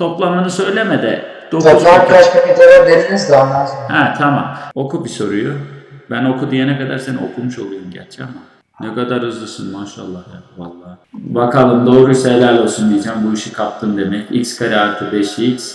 Toplamını söyleme de 9 Toplam kaç olur dediniz de ondan sonra. Ha tamam. Oku bir soruyu. Ben oku diyene kadar sen okumuş oluyorsun gerçi ama. Ne kadar hızlısın maşallah ya vallahi. Bakalım doğruysa helal olsun diyeceğim. Bu işi kaptın demek. x kare artı 5x.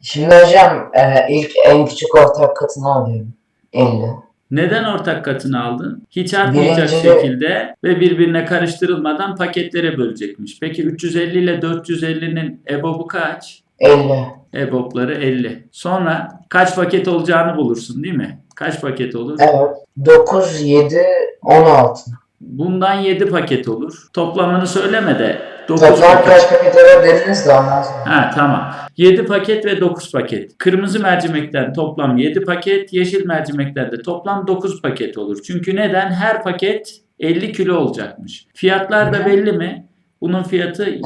Şimdi hocam e, ilk en küçük ortak katını alıyorum. 50. Neden ortak katını aldın? Hiç artmayacak şekilde ve birbirine karıştırılmadan paketlere bölecekmiş. Peki 350 ile 450'nin EBOB'u kaç? 50. EBOB'ları 50. Sonra kaç paket olacağını bulursun değil mi? Kaç paket olur? Evet. 9, 7, 16. Bundan 7 paket olur. Toplamını söyleme de 9 Toplam paket. kaç paket olur dediniz de ondan sonra. Ha tamam. 7 paket ve 9 paket. Kırmızı mercimekten toplam 7 paket, yeşil mercimekten de toplam 9 paket olur. Çünkü neden? Her paket 50 kilo olacakmış. Fiyatlar da belli mi? Bunun fiyatı Evet.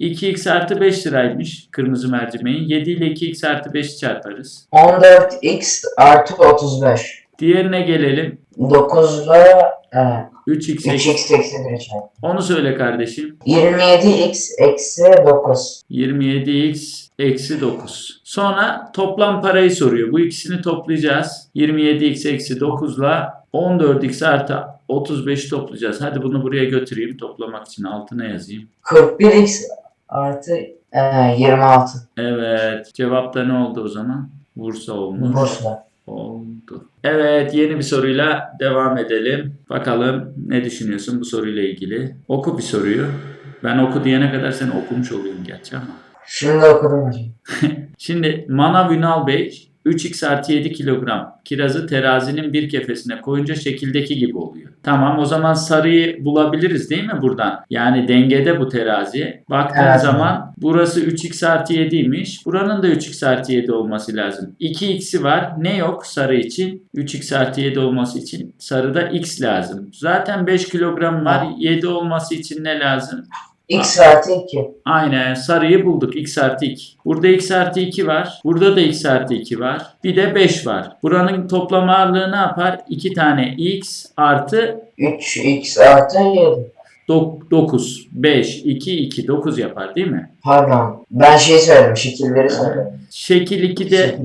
2x artı 5 liraymış kırmızı mercimeğin. 7 ile 2x artı 5'i çarparız. 14x artı 35. Diğerine gelelim. 9 ile evet. 3x eksi. 3x eksi 1 çarpı. Onu söyle kardeşim. 27x eksi 9. 27x eksi 9. Sonra toplam parayı soruyor. Bu ikisini toplayacağız. 27x eksi 9 ile 14x artı 35'i toplayacağız. Hadi bunu buraya götüreyim toplamak için altına yazayım. 41x artı e, 26. Evet. Cevapta ne oldu o zaman? Bursa olmuş. Bursa. Oldu. Evet yeni bir soruyla devam edelim. Bakalım ne düşünüyorsun bu soruyla ilgili. Oku bir soruyu. Ben oku diyene kadar sen okumuş oluyorsun gerçi ama. Şimdi okudum hocam. Şimdi Manav Ünal Bey 3x artı 7 kilogram kirazı terazinin bir kefesine koyunca şekildeki gibi oluyor. Tamam o zaman sarıyı bulabiliriz değil mi buradan? Yani dengede bu terazi. Baktığın Evet. zaman burası 3x artı 7'ymiş. Buranın da 3x artı 7 olması lazım. 2x'i var. Ne yok sarı için? 3x artı 7 olması için sarıda x lazım. Zaten 5 kilogram var. 7 olması için ne lazım? X artı 2. Aynen sarıyı bulduk x artı 2. Burada x artı 2 var. Burada da x artı 2 var. Bir de 5 var. Buranın toplam ağırlığı ne yapar? 2 tane x artı 3x artı 7. 9. 5, 2, 2, 9 yapar değil mi? Pardon. Ben şey söyledim. Şekilleri söyledim. Şekil 2'de Şekilleri.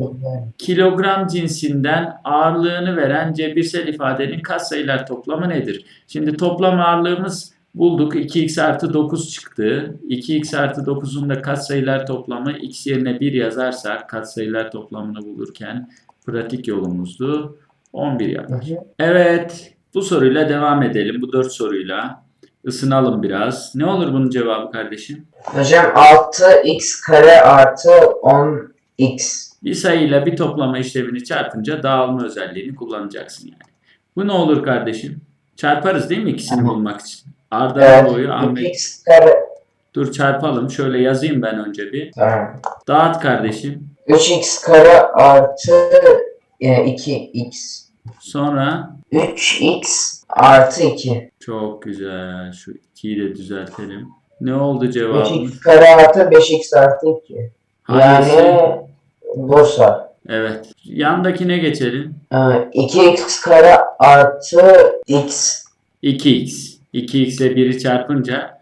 kilogram cinsinden ağırlığını veren cebirsel ifadenin katsayılar toplamı nedir? Şimdi toplam ağırlığımız bulduk. 2x artı 9 çıktı. 2x artı 9'un da katsayılar toplamı x yerine 1 yazarsak katsayılar toplamını bulurken pratik yolumuzdu. 11 yapar. Evet bu soruyla devam edelim. Bu 4 soruyla. Isınalım biraz. Ne olur bunun cevabı kardeşim? Hocam 6x kare artı 10x. Bir sayıyla bir toplama işlemini çarpınca dağılma özelliğini kullanacaksın yani. Bu ne olur kardeşim? Çarparız değil mi ikisini Aha. bulmak için? Arda Evet. boyu Ahmet. 2x kare. Dur çarpalım. Şöyle yazayım ben önce bir. Tamam. Dağıt kardeşim. 3x kare artı e, 2x. Sonra 3x artı 2. çok güzel. Şu 2'yi de düzeltelim. Ne oldu cevabımız? 3x kare artı 5x artı 2. Hangisi? Yani Bursa. Evet. Yandakine geçelim. Ee, 2x kare artı x. 2x. 2x ile 1'i çarpınca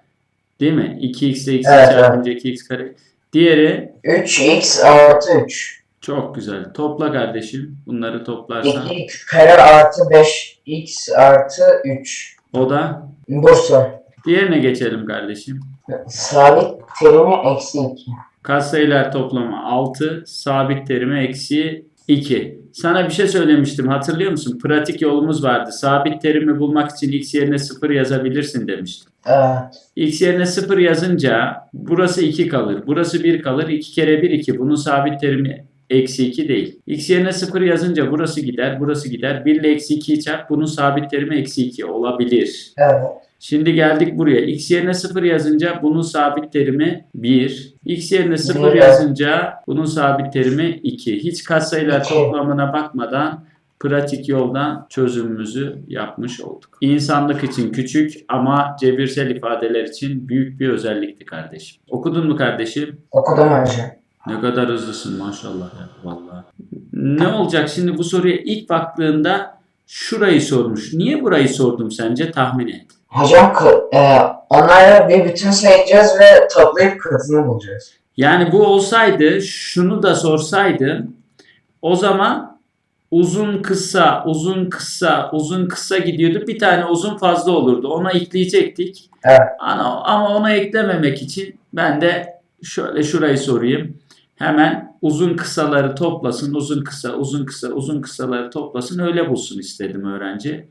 değil mi? 2x ile x'i Evet, çarpınca 2x kare. Diğeri 3x artı 3. Çok güzel. Topla kardeşim. Bunları toplarsan. 2x kare artı 5x artı 3. O da. Bursa. Diğerine geçelim kardeşim. Sabit terimi eksi 2. Katsayılar toplamı 6. Sabit terimi eksi 2. Sana bir şey söylemiştim hatırlıyor musun? Pratik yolumuz vardı. Sabit terimi bulmak için x yerine 0 yazabilirsin demiştim. Evet. X yerine 0 yazınca burası 2 kalır. Burası 1 kalır. 2 kere 1 2. Bunun sabit terimi eksi 2 değil. X yerine 0 yazınca burası gider. Burası gider. 1 ile eksi 2'yi çarp. Bunun sabit terimi eksi 2 olabilir. Evet. Şimdi geldik buraya. X yerine 0 yazınca bunun sabit terimi 1. X yerine 0 Bir. yazınca bunun sabit terimi 2. Hiç katsayılar toplamına bakmadan pratik yoldan çözümümüzü yapmış olduk. İnsanlık için küçük ama cebirsel ifadeler için büyük bir özellikti kardeşim. Okudun mu kardeşim? Okudum hocam. Ne kadar hızlısın maşallah ya vallahi. Ne olacak şimdi bu soruya ilk baktığında şurayı sormuş. Niye burayı sordum sence tahmin et. Hocam e, onları bir bütün sayacağız ve toplayıp katını bulacağız. Yani bu olsaydı şunu da sorsaydım o zaman uzun kısa uzun kısa uzun kısa gidiyordu. Bir tane uzun fazla olurdu. Ona ekleyecektik. Evet. Ama, ama ona eklememek için ben de şöyle şurayı sorayım. Hemen uzun kısaları toplasın. Uzun kısa, uzun kısa, uzun kısaları toplasın. Öyle bulsun istedim öğrenci.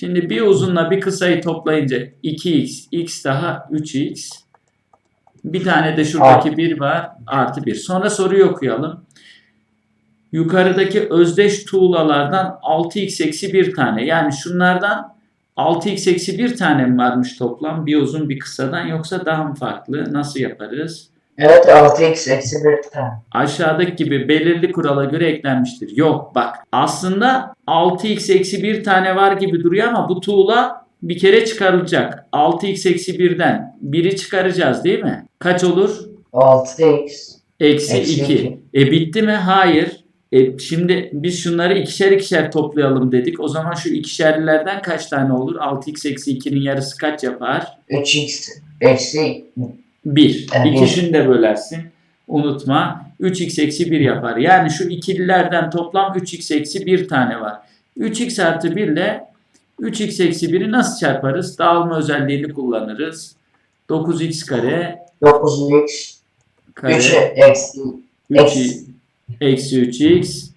Şimdi bir uzunla bir kısayı toplayınca 2x, x daha 3x. Bir tane de şuradaki 1 var. Artı 1. Sonra soruyu okuyalım. Yukarıdaki özdeş tuğlalardan 6x eksi 1 tane. Yani şunlardan 6x eksi 1 tane mi varmış toplam? Bir uzun bir kısadan yoksa daha mı farklı? Nasıl yaparız? Evet 6x eksi 1 tane. Aşağıdaki gibi belirli kurala göre eklenmiştir. Yok bak aslında 6x eksi 1 tane var gibi duruyor ama bu tuğla bir kere çıkarılacak. 6x eksi 1'den 1'i çıkaracağız değil mi? Kaç olur? 6x Eksi Eksi 2. iki. E bitti mi? Hayır. E şimdi biz şunları ikişer ikişer toplayalım dedik. O zaman şu ikişerlilerden kaç tane olur? 6x eksi 2'nin yarısı kaç yapar? 3x eksi 1. Evet. İkisini de bölersin. Unutma. 3x eksi 1 yapar. Yani şu ikililerden toplam 3x eksi 1 tane var. 3x artı 1 ile 3x eksi 1'i nasıl çarparız? Dağılma özelliğini kullanırız. 9x kare 9x kare 3 eksi 3 eksi 3x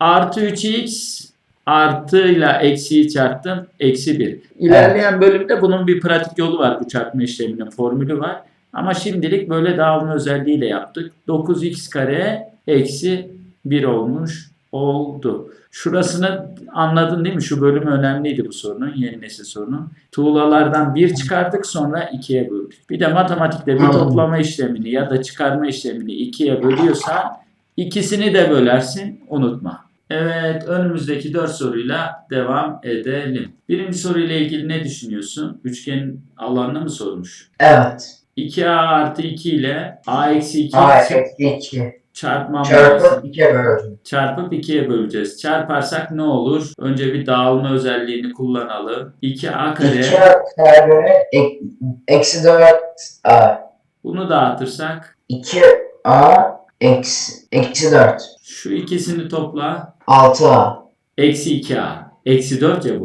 artı 3x artıyla eksiyi çarptım eksi 1. İlerleyen bölümde bunun bir pratik yolu var. Bu çarpma işleminin formülü var. Ama şimdilik böyle dağılma özelliğiyle yaptık. 9x kare eksi 1 olmuş oldu. Şurasını anladın değil mi? Şu bölüm önemliydi bu sorunun. Yeni nesil sorunun. Tuğlalardan 1 çıkardık sonra 2'ye böldük. Bir de matematikte bir toplama işlemini ya da çıkarma işlemini 2'ye bölüyorsan ikisini de bölersin. Unutma. Evet, önümüzdeki 4 soruyla devam edelim. Birinci soruyla ilgili ne düşünüyorsun? Üçgenin alanını mı sormuş? Evet. 2a artı 2 ile a eksi 2 A eksi 2 çarpmam lazım. çarpı 2'ye böldüm. Çarpıp 2'ye böleceğiz. Çarparsak ne olur? Önce bir dağılma özelliğini kullanalım. 2a 2 kare. kare ek- eksi 4 a Bunu dağıtırsak 2a eksi eksi 4 şu ikisini topla. 6a Eksi 2a. Eksi 4 ya bu.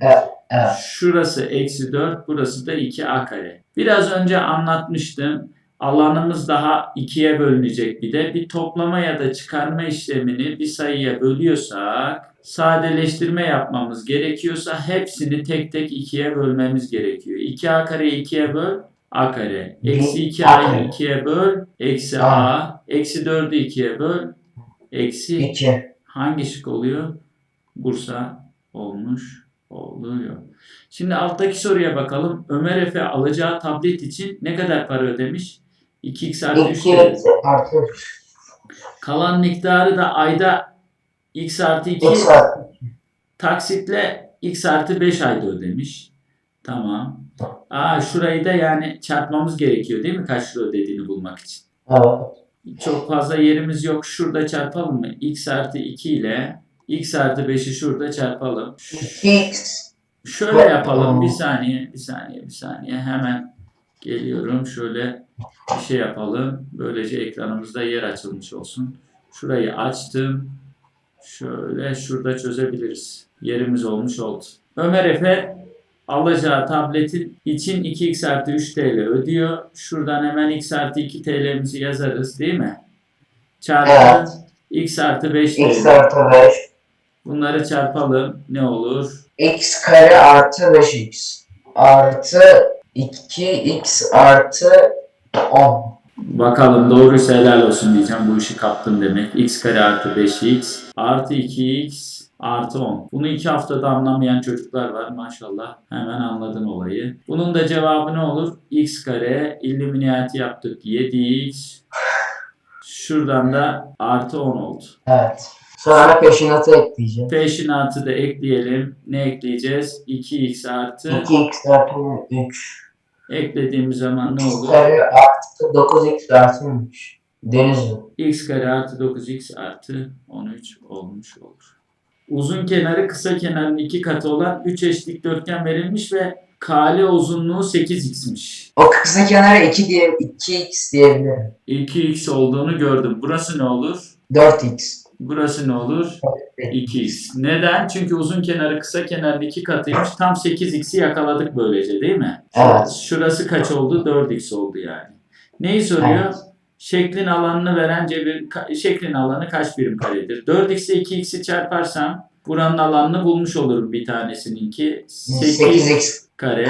Evet. Evet. Şurası eksi 4, burası da 2a kare. Biraz önce anlatmıştım. Alanımız daha ikiye bölünecek bir de. Bir toplama ya da çıkarma işlemini bir sayıya bölüyorsak, sadeleştirme yapmamız gerekiyorsa hepsini tek tek ikiye bölmemiz gerekiyor. 2a kareyi ikiye böl, a kare. Eksi A 2a'yı kare. ikiye böl, eksi A. a. Eksi 4'ü ikiye böl, eksi 2 Hangi şık oluyor? Bursa olmuş oluyor. Şimdi alttaki soruya bakalım. Ömer Efe alacağı tablet için ne kadar para ödemiş? 2x artı 3 2 dedi. artı 3 Kalan miktarı da ayda x artı 2 x artı taksitle x artı 5 ayda ödemiş. Tamam. Aa şurayı da yani çarpmamız gerekiyor değil mi? Kaç lira ödediğini bulmak için. Evet. Çok fazla yerimiz yok. Şurada çarpalım mı? x artı 2 ile x artı 5'i şurada çarpalım. 2x Şöyle yapalım. Bir saniye, bir saniye, bir saniye. Hemen geliyorum. Şöyle bir şey yapalım. Böylece ekranımızda yer açılmış olsun. Şurayı açtım. Şöyle şurada çözebiliriz. Yerimiz olmuş oldu. Ömer Efe alacağı tabletin için 2x artı 3 TL ödüyor. Şuradan hemen x artı 2 TL'mizi yazarız değil mi? Çarpı Evet. x artı 5 x TL. artı 5 Bunları çarpalım. Ne olur? x kare artı 5x artı 2x artı 10 Bakalım doğruysa helal olsun diyeceğim. Bu işi kaptın demek. x kare artı 5x artı 2x artı 10. Bunu iki haftada anlamayan çocuklar var maşallah. Hemen anladın olayı. Bunun da cevabı ne olur? x kare illuminati yaptık 7x. Şuradan da artı 10 oldu. Evet. Sonra peşinatı ekleyeceğim. Peşinatı da ekleyelim. Ne ekleyeceğiz? 2x artı 2x artı 3 eklediğimiz zaman ne x olur? kare artı 9x artı 3 Denizli. x kare artı 9x artı 13 olmuş olur. Uzun kenarı kısa kenarın iki katı olan 3 eş dikdörtgen verilmiş ve Kale uzunluğu 8x'miş. O kısa kenara 2 diye 2x diyebilirim. 2x olduğunu gördüm. Burası ne olur? 4x. Burası ne olur? 2x. Neden? Çünkü uzun kenarı kısa kenarın iki katıymış. Tam 8x'i yakaladık böylece değil mi? Evet. Şurası kaç oldu? 4x oldu yani. Neyi soruyor? Evet. Şeklin alanını veren cebir, şeklin alanı kaç birim karedir? 4x ile 2x'i çarparsam buranın alanını bulmuş olurum bir tanesininki. 8 8x kare.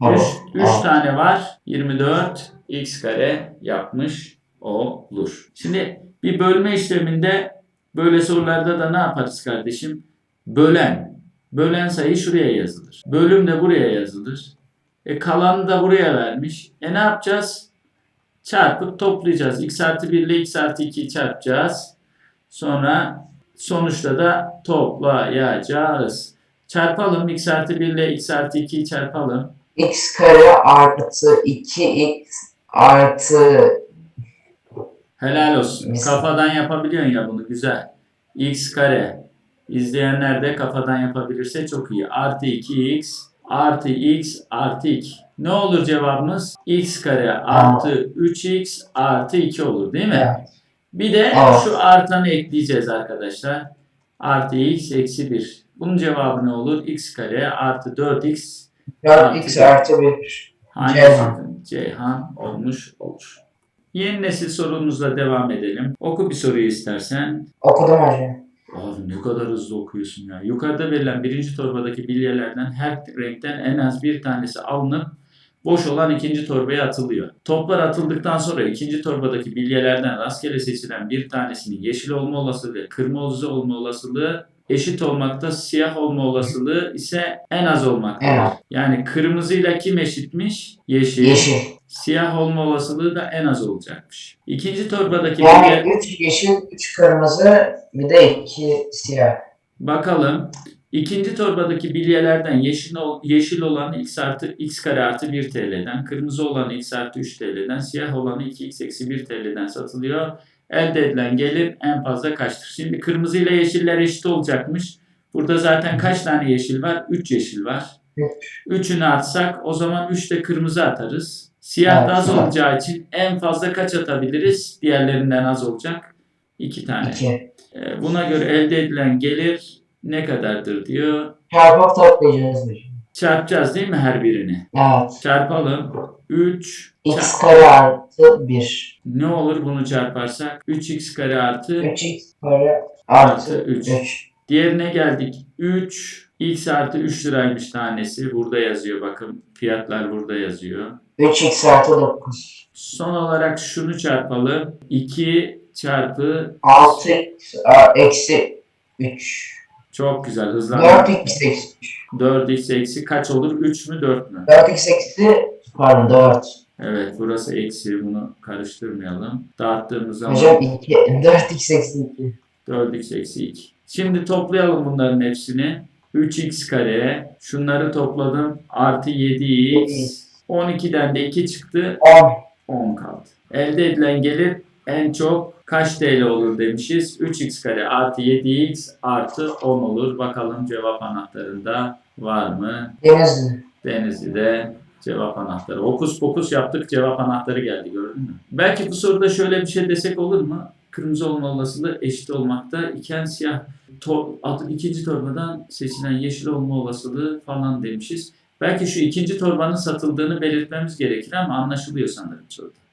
kare. 3, Evet. tane var. 24 x kare yapmış olur. Şimdi bir bölme işleminde böyle sorularda da ne yaparız kardeşim? Bölen. Bölen sayı şuraya yazılır. Bölüm de buraya yazılır. E kalanı da buraya vermiş. E ne yapacağız? Çarpıp toplayacağız. x artı 1 ile x artı 2'yi çarpacağız. Sonra sonuçta da toplayacağız. Çarpalım. x artı 1 ile x artı 2'yi çarpalım. x kare artı 2x artı Helal olsun. Mis- Kafadan yapabiliyorsun ya bunu güzel. x kare. İzleyenler de kafadan yapabilirse çok iyi. Artı 2x artı x artı 2. Ne olur cevabımız? x kare artı 3x artı 2 olur değil mi? Evet. Bir de Evet. şu artanı ekleyeceğiz arkadaşlar. Artı x eksi 1. Bunun cevabı ne olur? x kare artı 4x 4x artı 1. Hangi Ceyhan. Ceyhan olmuş olur. Yeni nesil sorumuzla devam edelim. Oku bir soruyu istersen. Okudum hocam. Abi ne kadar hızlı okuyorsun ya. Yukarıda verilen birinci torbadaki bilyelerden her renkten en az bir tanesi alınıp boş olan ikinci torbaya atılıyor. Toplar atıldıktan sonra ikinci torbadaki bilyelerden rastgele seçilen bir tanesinin yeşil olma olasılığı, kırmızı olma olasılığı eşit olmakta, siyah olma olasılığı ise en az olmakta. Az. Yani kırmızıyla kim eşitmiş? Yeşil. Yeşil. Siyah olma olasılığı da en az olacakmış. İkinci torbadaki. Yani 3 yeşil, 3 kırmızı, bir de 2 siyah. Bakalım. İkinci torbadaki bilyelerden yeşil, yeşil olanı x artı x kare artı 1 TL'den, kırmızı olanı x artı 3 TL'den, siyah olanı 2x eksi 1 TL'den satılıyor. Elde edilen gelir en fazla kaçtır? Şimdi kırmızı ile yeşiller eşit olacakmış. Burada zaten kaç tane yeşil var? 3 yeşil var. Üçünü atsak o zaman 3 de kırmızı atarız. Siyah da Evet, az evet. olacağı için en fazla kaç atabiliriz? Diğerlerinden az olacak. 2 tane. 2. Ee, Buna göre elde edilen gelir ne kadardır diyor. Çarpıp toplayacağız hocam. Çarpacağız değil mi her birini? Evet. Çarpalım. 3 x kare artı 1. ne olur bunu çarparsak? 3x kare artı 3x kare artı artı 3. 3. Diğerine geldik. 3 x artı 3 liraymış tanesi. Burada yazıyor bakın. Fiyatlar burada yazıyor. 3x artı 9. Son olarak şunu çarpalım. 2 çarpı 6x a- eksi 3. çok güzel hızlı. 4x eksi 3. 4x eksi kaç olur? 3 mü 4 mü? 4x eksi pardon 4. Evet burası eksi bunu karıştırmayalım. Dağıttığımız zaman Hocam 2. 4x eksi 2. 4x eksi 2. Şimdi toplayalım bunların hepsini. 3x kare. Şunları topladım. Artı 7x. 12'den de 2 çıktı. 10. 10 kaldı. Elde edilen gelir en çok kaç TL olur demişiz. 3x kare artı 7x artı 10 olur. Bakalım cevap anahtarında var mı? Denizli. Denizli'de cevap anahtarı. Okus pokus yaptık cevap anahtarı geldi gördün mü? Belki bu soruda şöyle bir şey desek olur mu? Kırmızı olma olasılığı eşit olmakta iken siyah to, ad- ikinci torbadan seçilen yeşil olma olasılığı falan demişiz. Belki şu ikinci torbanın satıldığını belirtmemiz gerekir ama anlaşılıyor sanırım soruda.